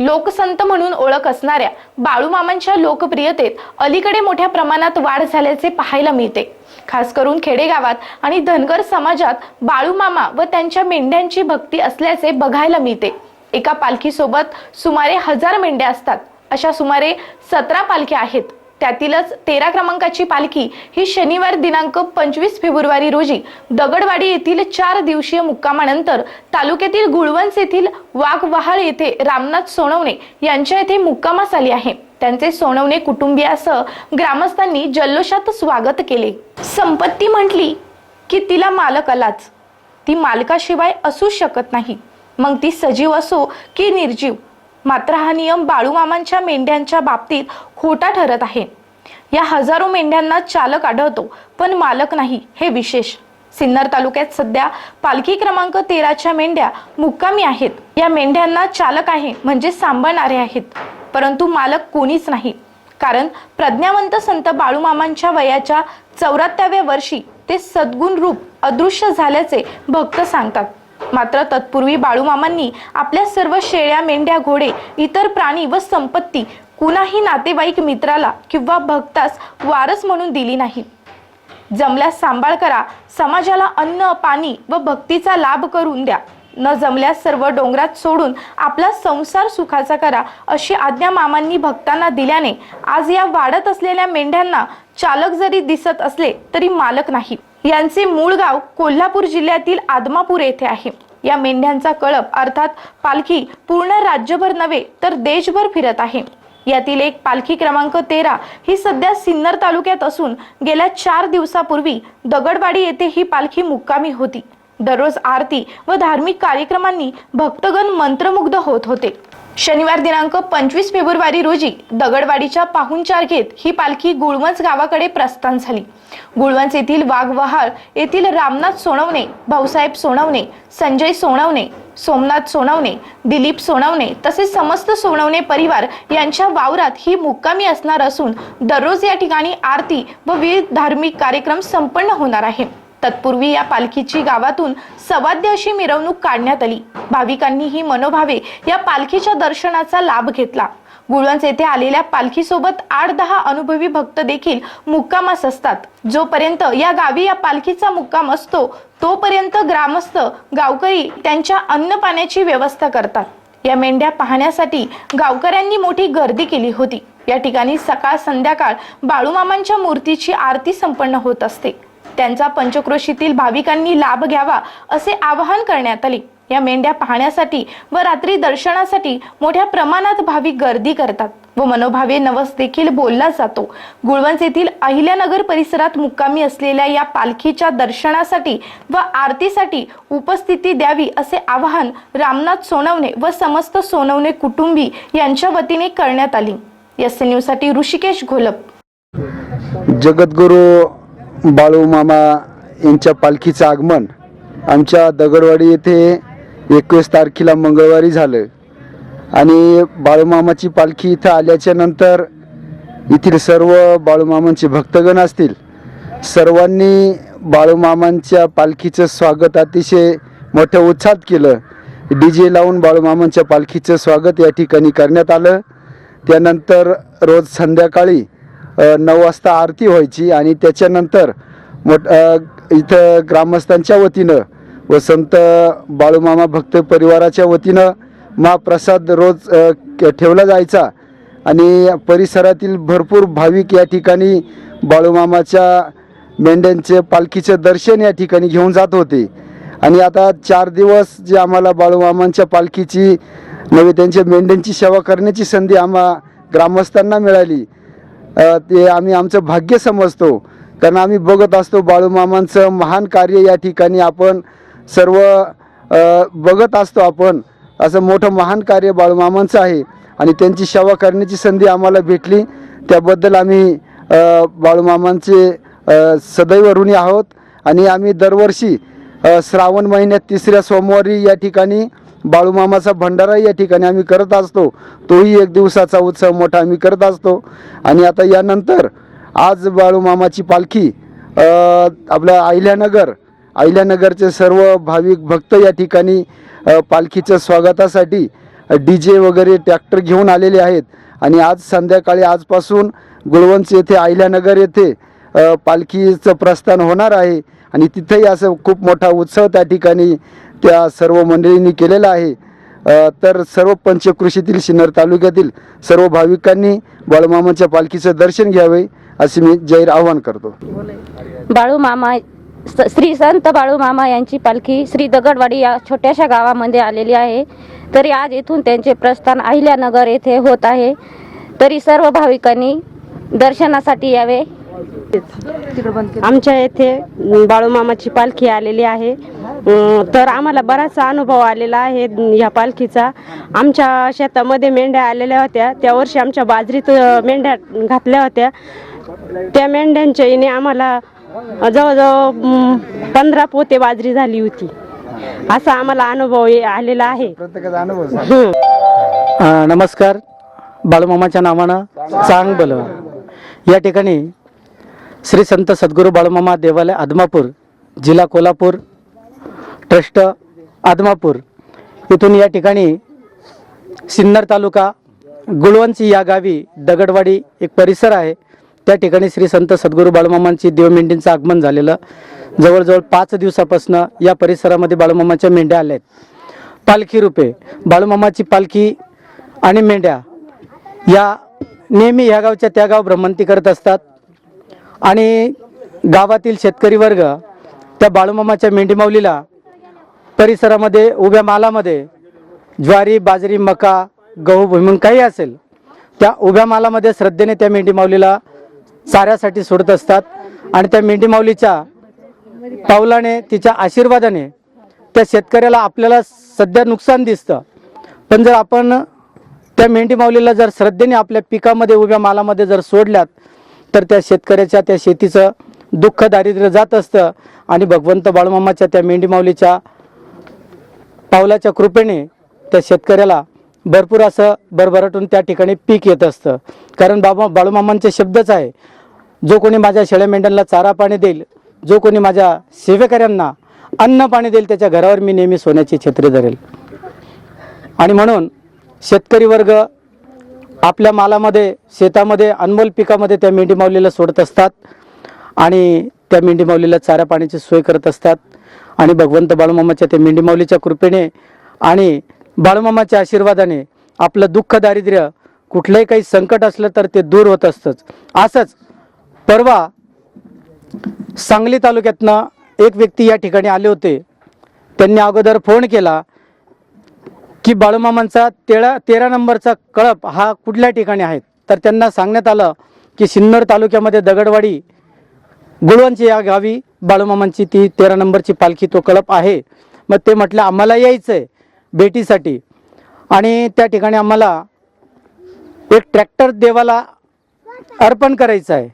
लोकसंत म्हणून ओळख असणाऱ्या बाळूमामांच्या लोकप्रियतेत अलीकडे मोठ्या प्रमाणात वाढ झाल्याचे पाहायला मिळते. खास करून खेडेगावात आणि धनगर समाजात बाळूमामा व त्यांच्या मेंढ्यांची भक्ती असल्याचे बघायला मिळते. एका पालखीसोबत सुमारे हजार मेंढ्या असतात. अशा सुमारे सतरा पालख्या आहेत. त्यातीलच तेरा क्रमांकाची पालखी ही शनिवार दिनांक पंचवीस फेब्रुवारी रोजी दगडवाडी येथील चार दिवसीय मुक्कामानंतर तालुक्यातील गुळवंस येथील वाघवहाळ येथे रामनाथ सोनवणे यांच्या येथे मुक्कामास आली आहे. त्यांचे सोनवणे कुटुंबियासह ग्रामस्थांनी जल्लोषात स्वागत केले. संपत्ती म्हटली की तिला मालक आलाच ती मालकाशिवाय असू शकत नाही. मग ती सजीव असो की निर्जीव मात्र हा नियम बाळूमामांच्या मेंढ्यांच्या बाबतीत खोटा ठरत आहे. या हजारो मेंढ्यांना चालक आढळतो पण मालक नाही हे विशेष. सिन्नर तालुक्यात सध्या पालखी क्रमांक तेराच्या मेंढ्या मुक्कामी आहेत. या मेंढ्यांना चालक आहे म्हणजे सांभाळणारे आहेत परंतु मालक कोणीच नाही. कारण प्रज्ञावंत संत बाळूमामांच्या वयाच्या चौऱ्याहत्तराव्या वर्षी ते सद्गुण रूप अदृश्य झाल्याचे भक्त सांगतात. मात्र तत्पूर्वी बाळूमामांनी आपल्या सर्व शेळ्या मेंढ्या घोडे इतर प्राणी व संपत्ती कुणाही नातेवाईक मित्राला किंवा भक्तास वारस म्हणून दिली नाही. जमल्यास सांभाळ करा समाजाला अन्न पाणी व भक्तीचा लाभ करून द्या. न जमल्यास सर्व डोंगरात सोडून आपला संसार सुखाचा करा अशी आज्ञा मामांनी भक्तांना दिल्याने आज या वाढत असलेल्या मेंढ्यांना चालक जरी दिसत असले तरी मालक नाही. यांचे मूळ गाव कोल्हापूर जिल्ह्यातील आदमापूर येथे आहे. या मेंढ्यांचा कळप अर्थात पालखी पूर्ण राज्यभर नव्हे तर देशभर फिरत आहे. यातील एक पालखी क्रमांक तेरा ही सध्या सिन्नर तालुक्यात असून गेल्या चार दिवसापूर्वी दगडवाडी येथे ही पालखी मुक्कामी होती. दररोज आरती व धार्मिक कार्यक्रमांनी भक्तगण मंत्रमुग्ध होत होते. शनिवार दिनांक पंचवीस फेब्रुवारी रोजी दगडवाडीच्या पाहुणचार घेत ही पालखी गुळवंच गावाकडे प्रस्थान झाली. गुळवंच येथील वाघवहाळ येथील रामनाथ सोनवणे भाऊसाहेब सोनवणे संजय सोनवणे सोमनाथ सोनवणे दिलीप सोनवणे तसेच समस्त सोनवणे परिवार यांच्या वावरात ही मुक्कामी असणार असून दररोज या ठिकाणी आरती व विविध धार्मिक कार्यक्रम संपन्न होणार आहे. तत्पूर्वी या पालखीची गावातून सवाद्य अशी मिरवणूक काढण्यात आली. भाविकांनी ही मनोभावे या पालखीच्या दर्शनाचा लाभ घेतला. गुळवंच येथे आलेल्या पालखीसोबत आठ दहा अनुभवी भक्त देखील मुक्कामास असतात. जोपर्यंत या गावी या पालखीचा मुक्काम असतो तोपर्यंत ग्रामस्थ गावकरी त्यांच्या अन्न पाण्याची व्यवस्था करतात. या मेंढ्या पाहण्यासाठी गावकऱ्यांनी मोठी गर्दी केली होती. या ठिकाणी सकाळ संध्याकाळ बाळूमामांच्या मूर्तीची आरती संपन्न होत असते. त्यांचा पंचक्रोशीतील भाविकांनी लाभ घ्यावा असे आवाहन करण्यात आले. या मेंढ्या पाहण्यासाठी व रात्री दर्शनासाठी मोठ्या प्रमाणात भाविक गर्दी करतात व मनोभावे नवस देखील बोलला जातो. गुळवंच येथील अहिल्यानगर परिसरात मुक्कामी असलेल्या या पालखीच्या दर्शनासाठी व आरतीसाठी उपस्थिती द्यावी असे आवाहन रामनाथ सोनवणे व समस्त सोनवणे कुटुंबी यांच्या वतीने करण्यात आली. एस न्यूजसाठी ऋषिकेश घोलप. जगद्गुरू बाळू मामा यांच्या पालखीचं आगमन आमच्या दगडवाडी येथे एकवीस तारखेला मंगळवारी झालं. आणि बाळूमामाची पालखी इथं आल्याच्यानंतर येथील सर्व बाळूमामांचे भक्तगण असतील सर्वांनी बाळूमामांच्या पालखीचं स्वागत अतिशय मोठ्या उत्साहात केलं. डी जे लावून बाळूमामांच्या पालखीचं स्वागत या ठिकाणी करण्यात आलं. त्यानंतर रोज संध्याकाळी नऊ वाजता आरती व्हायची आणि त्याच्यानंतर मोठ इथं ग्रामस्थांच्या वतीनं व संत बाळूमामा भक्त परिवाराच्या वतीनं महाप्रसाद रोज ठेवला जायचा. आणि परिसरातील भरपूर भाविक या ठिकाणी बाळूमामाच्या मेंढ्यांचे पालखीचं दर्शन या ठिकाणी घेऊन जात होते. आणि आता चार दिवस जे आम्हाला बाळूमामांच्या पालखीची नव्हे त्यांच्या मेंढ्यांची सेवा करण्याची संधी आम्हा ग्रामस्थांना मिळाली. ते आम्ही आमचं भाग्य समजतो. कारण आम्ही बघत असतो बाळूमामांचं महान कार्य या ठिकाणी आपण सर्व बघत असतो आपण. असं मोठं महान कार्य बाळूमामांचं आहे. आणि त्यांची सेवा करण्याची संधी आम्हाला भेटली. त्याबद्दल आम्ही बाळूमामांचे सदैव ऋणी आहोत. आणि आम्ही दरवर्षी श्रावण महिन्यात तिसऱ्या सोमवारी या ठिकाणी बाळूमामाचा भंडारा या ठिकाणी आम्ही करत असतो. तोही एक दिवसाचा उत्सव मोठा आम्ही करत असतो. आणि आता यानंतर आज बाळूमामाची पालखी आपल्या आपलं अहिल्यानगर अहिल्यानगरचे सर्व भाविक भक्त या ठिकाणी पालखीच्या स्वागतासाठी डी जे वगैरे ट्रॅक्टर घेऊन आलेले आहेत. आणि आज संध्याकाळी आजपासून गुळवंच येथे अहिल्यानगर येथे पालखीचं प्रस्थान होणार आहे. आणि तिथेही असं खूप मोठा उत्सव त्या ठिकाणी त्या सर्व मंडळींनी केलेला आहे. तर सर्व पंचकृषीतील सिन्नर तालुक्यातील सर्व भाविकांनी बाळूमामाच्या पालखीचं दर्शन घ्यावे असे मी जाहीर आवाहन करतो. बाळू मामा स- श्री संत बाळू मामा यांची पालखी श्री दगडवाडी या छोट्याशा गावामध्ये आलेली आहे. तरी आज येथून त्यांचे प्रस्थान अहिल्यानगर येथे होत आहे. तरी सर्व भाविकांनी दर्शनासाठी यावे. आमच्या येथे बाळूमामाची पालखी आलेली आहे. तर आम्हाला बराचसा अनुभव आलेला आहे ह्या पालखीचा. आमच्या शेतामध्ये मेंढ्या आलेल्या होत्या. त्या वर्षी आमच्या बाजरीत मेंढ्या घातल्या होत्या. त्या मेंढ्यांच्या येणे आम्हाला जवळजवळ पंधरा पोते बाजरी झाली होती. असा आम्हाला अनुभव आलेला आहे. नमस्कार. बाळूमामाच्या नावानं चांग बल. या ठिकाणी श्री संत सद्गुरू बाळूमामा देवालय आदमापूर जिल्हा कोल्हापूर ट्रस्ट आदमापूर. इथून या ठिकाणी सिन्नर तालुका गुळवंची या गावी दगडवाडी एक परिसर आहे. त्या ठिकाणी श्री संत सद्गुरू बाळूमामांची देवमेंढींचं आगमन झालेलं. जवळजवळ पाच दिवसापासून या परिसरामध्ये बाळूमामाच्या मेंढ्या आल्या आहेत. पालखी रूपे बाळूमामाची पालखी आणि मेंढ्या या नेहमी ह्या गावच्या त्या गाव भ्रमंती करत असतात. आणि गावातील शेतकरी वर्ग त्या बाळूमामाच्या मेंढीमाऊलीला परिसरामध्ये उभ्या मालामध्ये ज्वारी बाजरी मका गहू भुईमुंग काही असेल त्या उभ्या मालामध्ये श्रद्धेने त्या मेंढी माऊलीला चाऱ्यासाठी सोडत असतात आणि त्या मेंढी माऊलीच्या पावलाने तिच्या आशीर्वादाने त्या शेतकऱ्याला आपल्याला सध्या नुकसान दिसतं. पण जर आपण त्या मेंढी माऊलीला जर श्रद्धेने आपल्या पिकामध्ये उभ्या मालामध्ये जर सोडल्यात तर त्या शेतकऱ्याच्या त्या शेतीचं दुःख दारिद्र्य जात असतं आणि भगवंत बाळूमामाच्या त्या मेंढी माऊलीच्या पावलाच्या कृपेने त्या शेतकऱ्याला भरपूर असं भरभराटून त्या ठिकाणी पीक येत असतं. कारण बाबा बाळूमामांचे शब्दच आहे जो कोणी माझ्या शेळ्या मेंढ्यांना चारा पाणी देईल जो कोणी माझ्या सेवेकऱ्यांना अन्न पाणी देईल त्याच्या घरावर मी नेहमी सोन्याची छत्री धरेल. आणि म्हणून शेतकरी वर्ग आपल्या मालामध्ये शेतामध्ये अनमोल पिकामध्ये त्या मेंढी माऊलीला सोडत असतात. आणि त्या मेंढीमाऊलीला चारा पाण्याची सोय करत असतात. आणि भगवंत बाळूमामाच्या त्या मेंढीमाऊलीच्या कृपेने आणि बाळूमामाच्या आशीर्वादाने आपलं दुःख दारिद्र्य कुठलंही काही संकट असलं तर ते दूर होत असतंच. असंच परवा सांगली तालुक्यातनं एक व्यक्ती या ठिकाणी आले होते. त्यांनी अगोदर फोन केला की बाळूमामांचा तेरा तेरा नंबरचा कळप हा कुठल्या ठिकाणी आहे? तर त्यांना सांगण्यात आलं की सिन्नर तालुक्यामध्ये दगडवाडी गुळवंची या गावी बाळूमामांची ती तेरा नंबरची पालखी तो कळप आहे. मग ते म्हटलं आम्हाला यायचं आहे भेटीसाठी. आणि त्या ठिकाणी आम्हाला एक ट्रॅक्टर देवाला अर्पण करायचं आहे.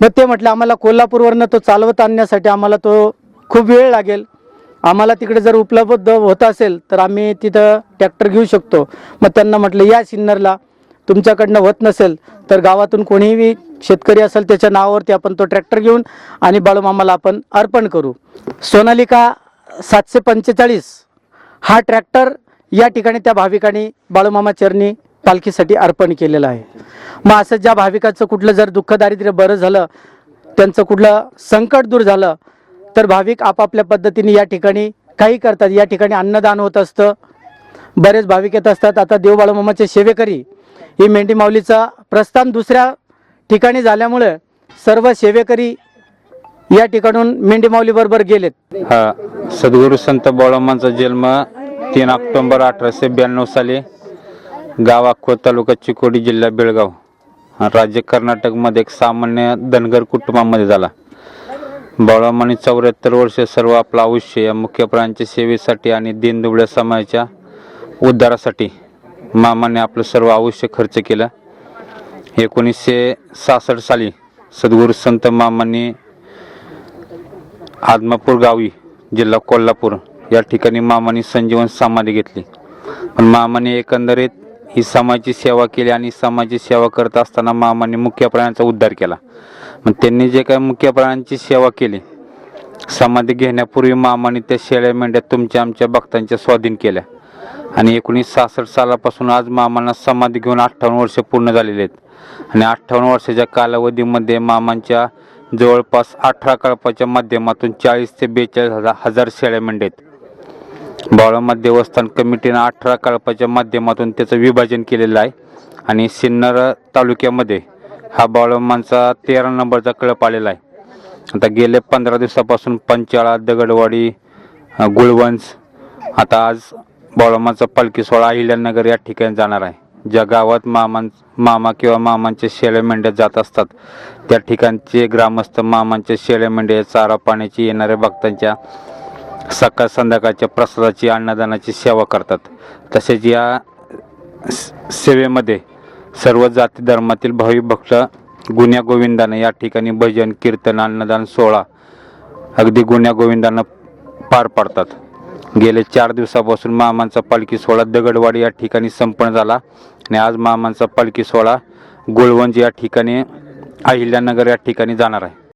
मग ते म्हटलं आम्हाला कोल्हापूरवरनं तो चालवत आणण्यासाठी आम्हाला तो खूप वेळ लागेल. आम्हाला तिकडे जर उपलब्ध होत असेल तर आम्ही तिथं ट्रॅक्टर घेऊ शकतो. मग त्यांना म्हटलं या सिन्नरला तुमच्याकडनं होत नसेल तर गावातून कोणीही शेतकरी असेल त्याच्या नावावरती आपण तो ट्रॅक्टर घेऊन आणि बाळूमामाला आपण अर्पण करू. सोनालिका सातशे पंचेचाळीस हा ट्रॅक्टर या ठिकाणी त्या भाविकांनी बाळूमामा चरणी पालखीसाठी अर्पण केलेलं आहे. मग असं ज्या भाविकाचं कुठलं जर दुःख दारिद्र्य बरं झालं त्यांचं कुठलं संकट दूर झालं तर भाविक आपापल्या पद्धतीने या ठिकाणी काही करतात. या ठिकाणी अन्नदान होत असतं. बरेच भाविक येत असतात. आता देव बाळूमामाचे सेवेकरी ही मेंढी माऊलीचा प्रस्थान दुसऱ्या ठिकाणी झाल्यामुळे सर्व सेवेकरी या ठिकाणून मेंढीमाऊलीबरोबर बरोबर गेलेत. हा सद्गुरू संत बाळोमांचा जन्म तीन ऑक्टोंबर अठराशे ब्याण्णव साली गाव अक्कोळ तालुका चिकोडी जिल्हा बेळगाव राज्य कर्नाटकमध्ये एक सामान्य धनगर कुटुंबामध्ये झाला. बाळोमांनी चौऱ्याहत्तर वर्ष सर्व आपलं आयुष्य या मुख्य प्राण्यांच्या सेवेसाठी आणि दीनदुबळ्या समाजाच्या उद्धारासाठी मामाने आपलं सर्व आयुष्य खर्च केलं. एकोणीसशे सहासष्ट साली सद्गुरू संत मामांनी आदमापूर गावी जिल्हा कोल्हापूर या ठिकाणी मामाने संजीवन समाधी घेतली. पण मामाने एकंदरीत ही समाजाची सेवा केली आणि समाजाची सेवा करत असताना मामाने मुख्य प्राण्यांचा उद्धार केला. मग त्यांनी जे काही मुख्य प्राण्यांची सेवा केली समाधी घेण्यापूर्वी मामाने त्या शेळ्या मेंढ्या तुमच्या आमच्या भक्तांच्या स्वाधीन केल्या. आणि एकोणीस सहासष्ट सालापासून आज मामांना समाधी घेऊन अठ्ठावन्न वर्ष पूर्ण झालेली आहेत. आणि अठ्ठावन्न वर्षाच्या कालावधीमध्ये मामांच्या जवळपास अठरा कळपाच्या माध्यमातून चाळीस ते बेचाळीस हजार हजार शेळ्या मेंढ्या आहेत. बाळोमा देवस्थान कमिटीनं अठरा कळपाच्या माध्यमातून त्याचं विभाजन केलेलं आहे. आणि सिन्नर तालुक्यामध्ये हा बावळमांचा तेरा नंबरचा कळप आलेला आहे. आता गेले पंधरा दिवसापासून पंचाळा दगडवाडी अ, आता आज बाळोमाचा पालखी सोहळा अहिल्यानगर या ठिकाणी जाणार आहे. ज्या गावात मामां मामा किंवा मामांचे शेळ्या मेंढ्या जात असतात त्या ठिकाणचे ग्रामस्थ मामांच्या शेळ्या मेंढ्या चारा पाण्याची येणाऱ्या भक्तांच्या सकाळ संध्याकाळच्या प्रसादाची अन्नदानाची सेवा करतात. तसेच या स- सेवेमध्ये सर्व जाती धर्मातील भावी भक्त गुन्ह्या गोविंदानं या ठिकाणी भजन कीर्तन अन्नदान सोहळा अगदी गुन्ह्या गोविंदानं पार पाडतात. गेले चार दिवसापासून मामांचा पालखी सोहळा दगडवाडी या ठिकाणी संपन्न झाला आणि आज मामांचा पालखी सोहळा गुळवंज या ठिकाणी अहिल्यानगर या ठिकाणी जाणार आहे.